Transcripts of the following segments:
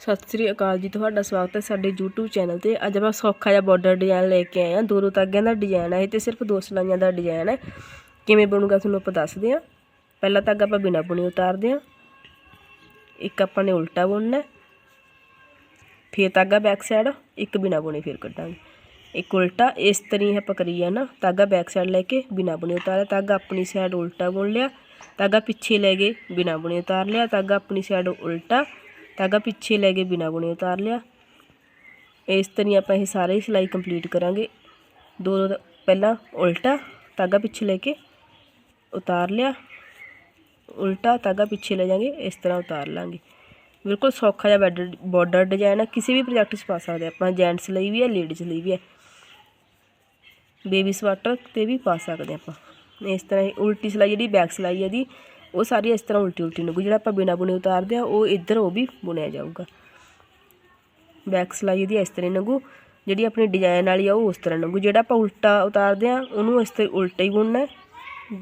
ਸਤਿ ਸ੍ਰੀ ਅਕਾਲ ਜੀ, ਤੁਹਾਡਾ ਸਵਾਗਤ ਹੈ ਸਾਡੇ YouTube ਚੈਨਲ ਤੇ। ਅੱਜ ਆਪਾਂ ਸੌਖਾ ਜਿਹਾ ਬਾਰਡਰ ਡਿਜ਼ਾਈਨ ਲੈ ਕੇ ਆਏ ਹਾਂ। ਦੋ ਦੋ ਤਾਗਿਆਂ ਦਾ ਡਿਜ਼ਾਈਨ ਹੈ ਇਹ ਤੇ ਸਿਰਫ ਦੋ ਸਲਾਈਆਂ ਦਾ ਡਿਜ਼ਾਈਨ ਹੈ ਕਿਵੇਂ ਬਣੂਗਾ ਤੁਹਾਨੂੰ ਆਪਾਂ ਦੱਸਦੇ ਹਾਂ। ਪਹਿਲਾਂ ਤਾਗਾ ਆਪਾਂ ਬਿਨਾ ਬੁਣੀ ਉਤਾਰਦੇ ਹਾਂ। ਇੱਕ ਆਪਾਂ ਨੇ ਉਲਟਾ ਬੁਣਨਾ। ਹੈ। ਫਿਰ ਤਾਗਾ ਬੈਕ ਸਾਈਡ ਇੱਕ ਬਿਨਾ ਬੁਣੇ ਫਿਰ ਕੱਢਾਂਗੇ। ਇੱਕ ਉਲਟਾ, ਇਸ ਤਰੀਕੇ ਆਪਾਂ ਕਰੀ ਜਾਣਾ ਤਾਗਾ ਬੈਕ ਸਾਈਡ ਲੈ ਕੇ ਬਿਨਾ ਬੁਣੇ ਉਤਾਰਿਆ। ਤਾਗਾ ਆਪਣੀ ਸਾਈਡ ਉਲਟਾ ਬੁਣ ਲਿਆ। ਤਾਗਾ ਪਿੱਛੇ ਲੈ ਗਏ ਬਿਨਾ ਬੁਣੇ ਉਤਾਰ ਲਿਆ। ਤਾਗਾ ਆਪਣੀ ਸਾਈਡ ਉਲਟਾ। ਧਾਗਾ ਪਿੱਛੇ ਲੈ ਕੇ ਬਿਨਾ ਬੁਣੀ ਉਤਾਰ ਲਿਆ। ਇਸ ਤਰ੍ਹਾਂ ਆਪਾਂ ਇਹ ਸਾਰੇ ਸਿਲਾਈ ਕੰਪਲੀਟ ਕਰਾਂਗੇ। ਦੋ ਦੋ ਪਹਿਲਾਂ ਉਲਟਾ ਧਾਗਾ ਪਿੱਛੇ ਲੈ ਕੇ ਉਤਾਰ ਲਿਆ। ਉਲਟਾ ਧਾਗਾ ਪਿੱਛੇ ਲੈ ਜਾਾਂਗੇ ਇਸ ਤਰ੍ਹਾਂ ਉਤਾਰ ਲਾਂਗੇ। ਬਿਲਕੁਲ ਸੌਖਾ ਜਿਹਾ ਬੈਡ ਬਾਰਡਰ ਡਿਜ਼ਾਈਨ ਹੈ ਕਿਸੇ ਵੀ ਪ੍ਰੋਜੈਕਟ 'ਚ ਪਾ ਸਕਦੇ ਆਪਾਂ ਜੈਂਟਸ ਲਈ ਵੀ ਹੈ ਲੇਡੀਜ਼ ਲਈ ਵੀ ਹੈ ਬੇਬੀ ਸਵਾਟਰ ਤੇ ਵੀ ਪਾ ਸਕਦੇ ਆਪਾਂ। ਇਸ ਤਰ੍ਹਾਂ ਹੀ ਉਲਟੀ ਸਿਲਾਈ ਜਿਹੜੀ ਬੈਕ ਸਿਲਾਈ ਹੈ ਦੀ ਉਹ ਸਾਰੀ ਇਸ ਤਰ੍ਹਾਂ ਉਲਟੀ ਉਲਟੀ ਲੱਗੂ। ਜਿਹੜਾ ਆਪਾਂ ਬਿਨਾ ਬੁਣੇ ਉਤਾਰਦੇ ਆ, ਉਹ ਇੱਧਰ ਉਹ ਵੀ ਬੁਣਿਆ ਜਾਊਗਾ। ਬੈਕ ਸਿਲਾਈ ਦੀ ਇਸ ਤਰ੍ਹਾਂ ਲੱਗੂ। ਜਿਹੜੀ ਆਪਣੀ ਡਿਜ਼ਾਈਨ ਵਾਲੀ ਆ, ਉਹ ਉਸ ਤਰ੍ਹਾਂ ਲੱਗੂ। ਜਿਹੜਾ ਆਪਾਂ ਉਲਟਾ ਉਤਾਰਦੇ ਆ, ਉਹਨੂੰ ਇਸ ਤਰ੍ਹਾਂ ਉਲਟਾ ਹੀ ਬੁਣਨਾ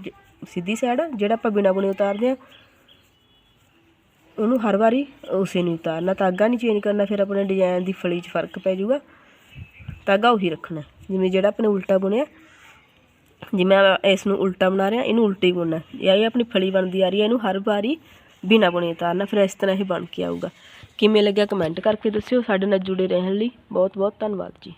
ਜ- ਸਿੱਧੀ ਸਾਈਡ ਜਿਹੜਾ ਆਪਾਂ ਬਿਨਾ ਬੁਣੇ ਉਤਾਰਦੇ ਆ, ਉਹਨੂੰ ਹਰ ਵਾਰੀ ਉਸੇ ਨੂੰ ਉਤਾਰਨਾ। ਤਾਗਾ ਨਹੀਂ ਚੇਂਜ ਕਰਨਾ, ਫਿਰ ਆਪਣੇ ਡਿਜ਼ਾਈਨ ਦੀ ਫਲੀ 'ਚ ਫ਼ਰਕ ਪੈ ਜਾਊਗਾ। ਤਾਗਾ ਉਹੀ ਰੱਖਣਾ। ਜਿਵੇਂ ਜਿਹੜਾ ਆਪਣੇ ਉਲਟਾ ਬੁਣਿਆ ਜਿਵੇਂ ਇਸ ਨੂੰ ਉਲਟਾ ਬਣਾ ਰਿਹਾ, ਇਹਨੂੰ ਉਲਟੀ ਬੁਣਨਾ ਇਹ ਇਹ ਆਪਣੀ ਫਲੀ ਬਣਦੀ ਆ ਰਹੀ ਹੈ, ਇਹਨੂੰ ਹਰ ਵਾਰੀ ਬਿਨਾ ਬੁਣੇ ਉਤਾਰਨਾ, ਫਿਰ ਇਸ ਤਰ੍ਹਾਂ ਇਹ ਬਣ ਕੇ ਆਊਗਾ। ਕਿਵੇਂ ਲੱਗਿਆ ਕਮੈਂਟ ਕਰਕੇ ਦੱਸਿਓ, ਸਾਡੇ ਨਾਲ ਜੁੜੇ ਰਹਿਣ ਲਈ ਬਹੁਤ ਬਹੁਤ ਧੰਨਵਾਦ ਜੀ।